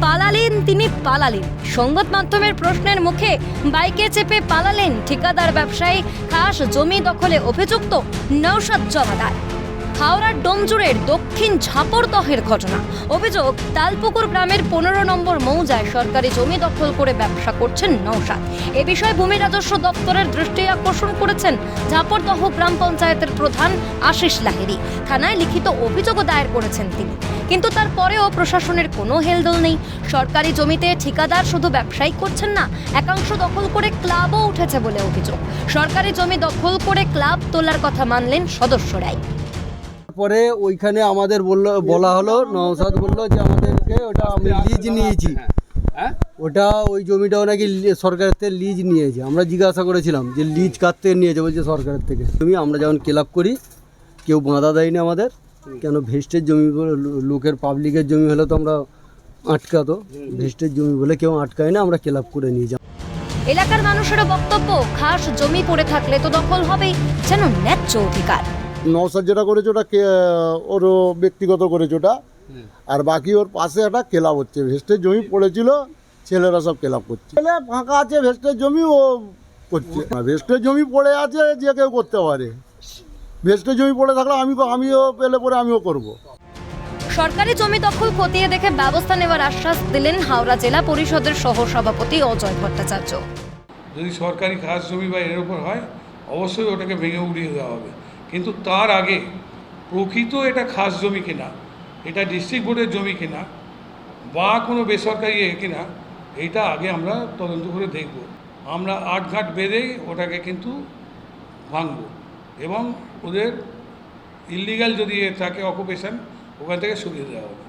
পালালেন, তিনি পালালেন। সংবাদ মাধ্যমের প্রশ্নের মুখে বাইকে চেপে পালালেন ঠিকাদার ব্যবসায়ী, খাস জমি দখলে অভিযুক্ত নৌসাদ জমাদার। হাওড়ার ডোমজুড়ের দক্ষিণ ঝাপরদহের ঘটনা। অভিযোগ, তালপুকুর গ্রামের পনেরো নম্বর মৌজায় সরকারি জমি দখল করে ব্যবসা করছেন নৌসাদ। এ বিষয়ে ভূমি রাজস্ব দপ্তরের দৃষ্টি আকর্ষণ করেছেন ঝাপরদহ গ্রাম পঞ্চায়েতের প্রধান আশিস লাহিরি থানায় লিখিত অভিযোগও দায়ের করেছেন তিনি। কিন্তু তারপরেও প্রশাসনের কোনো হেলদোল নেই। সরকারি জমিতে ঠিকাদার শুধু ব্যবসায়ী করছেন না, একাংশ দখল করে ক্লাবও উঠেছে বলে অভিযোগ। সরকারি জমি দখল করে ক্লাব তোলার কথা মানলেন সদস্যরাই। পরে ওইখানে আমাদের বলল, বলা হলো নওসাদ বলল যে আমাদেরকে ওটা আমি লিজ নিয়েছি। ওটা ওই জমিটাও নাকি সরকারের থেকে লিজ নিয়েছে। আমরা জিজ্ঞাসা করেছিলাম যে লিজ কার থেকে নিয়েছে? বলছে সরকারের থেকে। জমি আমরা যখন ক্লাব করি, কেউ বাঁধা দেয়নি আমাদের। কেন ভেস্টের জমি লোকের পাবলিকের জমি হলে তো আমরা আটকাতো। ভেস্টের জমি বলে কেউ আটকায় না, আমরা ক্লাব করে নিয়ে যাই এলাকার মানুষেরও বক্তব্য, খাস জমি পড়ে থাকলে তো দখল হবেই, যেন ন্যায্য অধিকার। নওসাদ যেটা করেছে ওটা কে ওর ব্যক্তিগত করেছে ওটা। আর বাকি ওর পাশে একটা ক্লাব হচ্ছে ভেস্টের জমি পড়েছিল ছেলেরা সব ক্লাব করছে। ছেলে ফাঁকা আছে ভেস্টের জমি ও করছে। ভেস্টের জমি পড়ে আছে যে কেউ করতে পারে। ভেস্টের জমি পড়ে থাকলে আমি আমিও পেলে পরে আমিও করব। সরকারি জমি দখল খতিয়ে দেখে ব্যবস্থা নেওয়ার আশ্বাস দিলেন হাওড়া জেলা পরিষদের সহ সভাপতি অজয় ভট্টাচার্য। যদি সরকারি খাস জমি বা এর উপর হয় অবশ্যই ওটাকে ভেঙে উড়িয়ে দেওয়া হবে। কিন্তু তার আগে প্রকৃত এটা খাস জমি কিনা, এটা ডিস্ট্রিক্ট বোর্ডের জমি কিনা, বা কোনো বেসরকারি এ কিনা, এইটা আগে আমরা তদন্ত করে দেখব। আমরা আটঘাট বেঁধেই ওটাকে কিন্তু ভাঙব এবং ওদের ইলিগাল যদি থাকে অকুপেশন ওখান থেকে সরিয়ে দেওয়া হবে।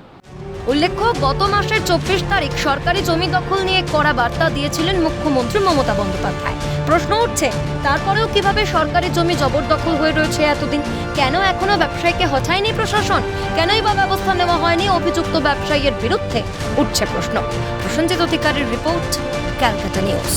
উল্লেখ্য, গত মাসের চব্বিশ তারিখ সরকারি জমি দখল নিয়ে কড়া বার্তা দিয়েছিলেন মুখ্যমন্ত্রী মমতা বন্দ্যোপাধ্যায়। প্রশ্ন উঠছে, তারপরেও কীভাবে সরকারি জমি জবরদখল হয়ে রয়েছে এতদিন? কেন এখনও ব্যবসায়ীকে হঠায়নি প্রশাসন? কেনই বা ব্যবস্থা নেওয়া হয়নি অভিযুক্ত ব্যবসায়ীর বিরুদ্ধে? উঠছে প্রশ্ন। প্রসঞ্জিত অধিকারের রিপোর্ট, ক্যালকাটা নিউজ।